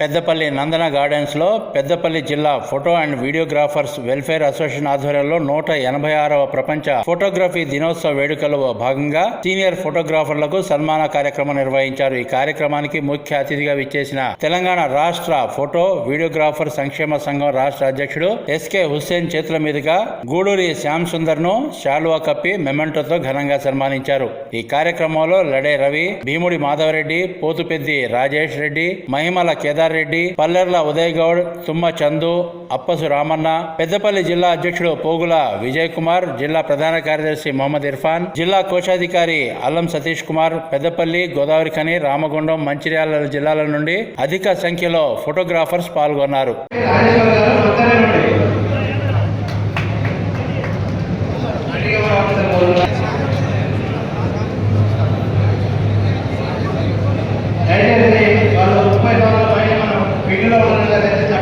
పెద్దపల్లి నందన గార్డెన్స్లో పెద్దపల్లి జిల్లా photo and videographers welfare association ఆధ్వర్యంలో నూట ఎనభై ఆరవ ప్రపంచ ఫోటోగ్రఫీ దినోత్సవ వేడుకలో భాగంగా సీనియర్ ఫోటోగ్రాఫర్లకు సన్మాన కార్యక్రమం నిర్వహించారు. ఈ కార్యక్రమానికి ముఖ్య అతిథిగా విచ్చేసిన తెలంగాణ రాష్ట్ర ఫోటో వీడియోగ్రాఫర్ సంక్షేమ సంఘం రాష్ట్ర అధ్యక్షుడు ఎస్కే హుస్సేన్ చేతుల మీదుగా గూడూరి శ్యామ్ సుందర్ను శాలువా కప్పి మెమెంటోతో ఘనంగా సన్మానించారు. ఈ కార్యక్రమంలో లడే రవి భీముడి మాధవరెడ్డి పోతుపెద్ది రాజేష్ రెడ్డి మహిమల కేదార్ రెడ్డి పల్లెర్ల ఉదయ్ గౌడ్ తుమ్మ చందు అప్పసు రామన్న పెద్దపల్లి జిల్లా అధ్యక్షుడు పోగుల విజయ్ కుమార్ జిల్లా ప్రధాన కార్యదర్శి మొహమ్మద్ ఇర్ఫాన్ జిల్లా కోశాధికారి అల్లం సతీష్ కుమార్ పెద్దపల్లి గోదావరి ఖని రామగుండం మంచిర్యాల జిల్లాల నుండి అధిక సంఖ్యలో ఫోటోగ్రాఫర్స్ పాల్గొన్నారు.